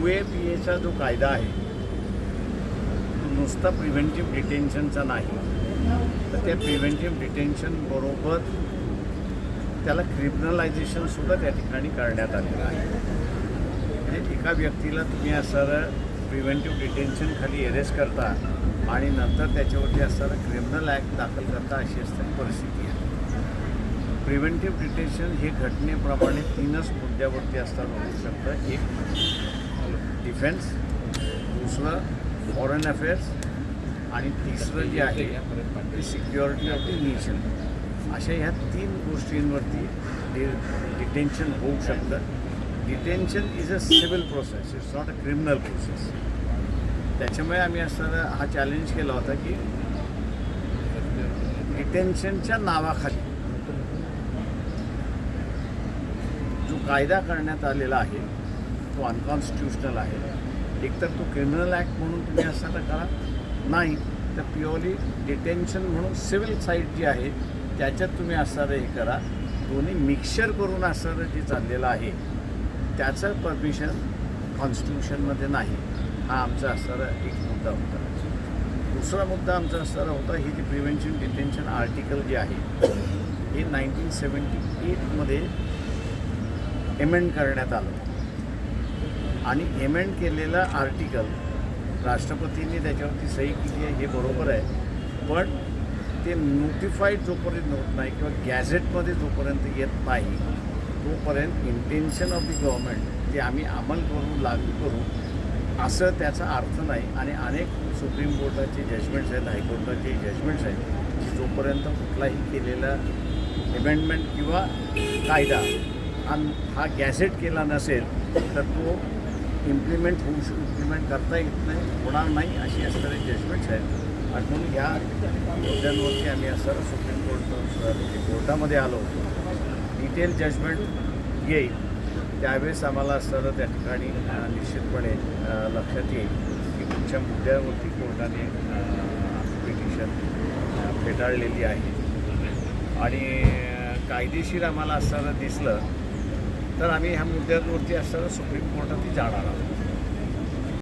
U A P एचा जो कायदा आहे तो नुसता प्रिव्हेंटिव्ह डिटेन्शनचा नाही. तर त्या प्रिव्हेंटिव्ह डिटेन्शन बरोबर त्याला क्रिमिनलायझेशनसुद्धा त्या ठिकाणी करण्यात आलेलं आहे. म्हणजे एका व्यक्तीला तुम्ही असणारं प्रिव्हेंटिव्ह डिटेन्शन खाली अरेस्ट करता आणि नंतर त्याच्यावरती असणारं क्रिमिनल ॲक्ट दाखल करता अशी असणारी परिस्थिती आहे. प्रिव्हेंटिव्ह डिटेन्शन हे घटनेप्रमाणे तीनच मुद्द्यावरती असताना होऊ शकतं. एक डिफेन्स दुसरं फॉरेन अफेअर्स आणि तिसरं जे आहे ते सिक्युरिटी ऑफ द नेशन अशा ह्या तीन गोष्टींवरती डि डिटेन्शन होऊ शकतं. Detention is a civil process it's not a criminal process त्याच्यामुळे आम्ही असताना हा चॅलेंज केला होता की डिटेन्शनच्या नावाखाली जो कायदा करण्यात आलेला आहे तो अनकॉन्स्टिट्युशनल आहे. एकतर तो क्रिमिनल ॲक्ट म्हणून तुम्ही असा तर करा. नाही तर प्युअरली डिटेन्शन म्हणून सिव्हिल साईड जी आहे त्याच्यात तुम्ही असणारं हे करा. दोन्ही मिक्सचर करून असणारं जे चाललेलं आहे त्याचं परमिशन कॉन्स्टिट्युशनमध्ये नाही. हा आमचा असणारा एक मुद्दा होता. दुसरा मुद्दा आमचा असणारा होता ही जी प्रिव्हेन्शन डिटेन्शन आर्टिकल जे आहे हे नाईन्टीन सेवन्टी एटमध्ये एमेंड करण्यात आलं. आणि एमेंड केलेलं आर्टिकल राष्ट्रपतींनी त्याच्यावरती सही केली आहे हे बरोबर आहे. पण ते नोटिफाईड जोपर्यंत होत नाही किंवा गॅझेटमध्ये जोपर्यंत येत नाही तोपर्यंत इंटेन्शन ऑफ द गव्हर्नमेंट ते आम्ही अंमल करू लागू करू असं त्याचा अर्थ नाही. आणि अनेक सुप्रीम कोर्टाचे जजमेंट्स आहेत हायकोर्टाचे जजमेंट्स आहेत की जोपर्यंत कुठलाही केलेला अमेंडमेंट किंवा कायदा हा गॅझेट केला नसेल तर तो इम्प्लिमेंट होऊ शक इम्प्लिमेंट करता येत नाही होणार नाही अशी असणारे जजमेंट्स आहेत आणि म्हणून ह्या मुद्द्यांवरती आम्ही असं सुप्रीम कोर्ट कोर्टामध्ये आलो. होतो डिटेल जजमेंट येईल. त्यावेळेस आम्हाला असणारं त्या ठिकाणी निश्चितपणे लक्षात येईल की तुमच्या मुद्द्यावरती कोर्टाने पिटिशन फेटाळलेली आहे. आणि कायदेशीर आम्हाला असणारं दिसलं तर आम्ही ह्या मुद्द्यांवरती असताना सुप्रीम कोर्टातही जाणार आहोत.